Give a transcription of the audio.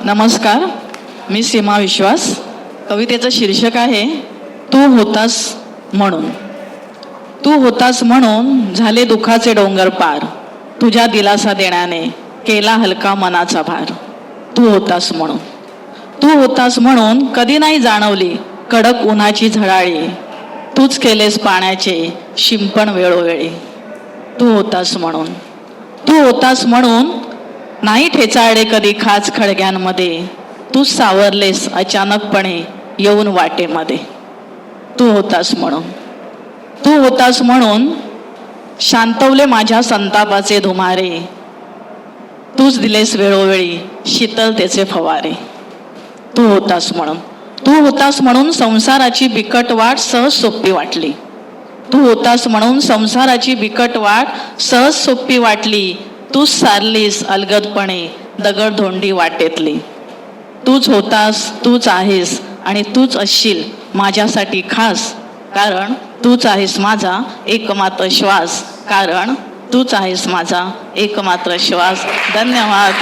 नमस्कार मी सीमा विश्वास. कवितेचं शीर्षक आहे तू होतास म्हणून. तू होतास म्हणून झाले दुखाचे डोंगर पार. तुझ्या दिलासा देण्याने केला हलका मनाचा भार. तू होतास म्हणून. तू होतास म्हणून कधी नाही जाणवली कडक उन्हाची झळाळी. तूच केलेस पाण्याचे शिंपण वेळोवेळी. तू होतास म्हणून. तू होतास म्हणून नाही ठेचाळले कधी खाच खळग्यांमध्ये तू सावरलेस अचानकपणे येऊन वाटेमध्ये. तू होतास म्हणून. तू होतास म्हणून शांतवले माझ्या संतापाचे धुमारे. तूच दिलेस वेळोवेळी शीतलतेचे फवारे. तू होतास म्हणून. तू होतास म्हणून संसाराची बिकट वाट सहज सोपी वाटली. तू होतास म्हणून संसाराची बिकट वाट सहज सोपी वाटली. तूच सारलीस अलगदपणे दगडधोंडी वाटेतली. तूच होतास तूच आहेस आणि तूच असशील माझ्यासाठी खास. कारण तूच आहेस माझा एकमात्र श्वास. कारण तूच आहेस माझा एकमात्र श्वास. धन्यवाद.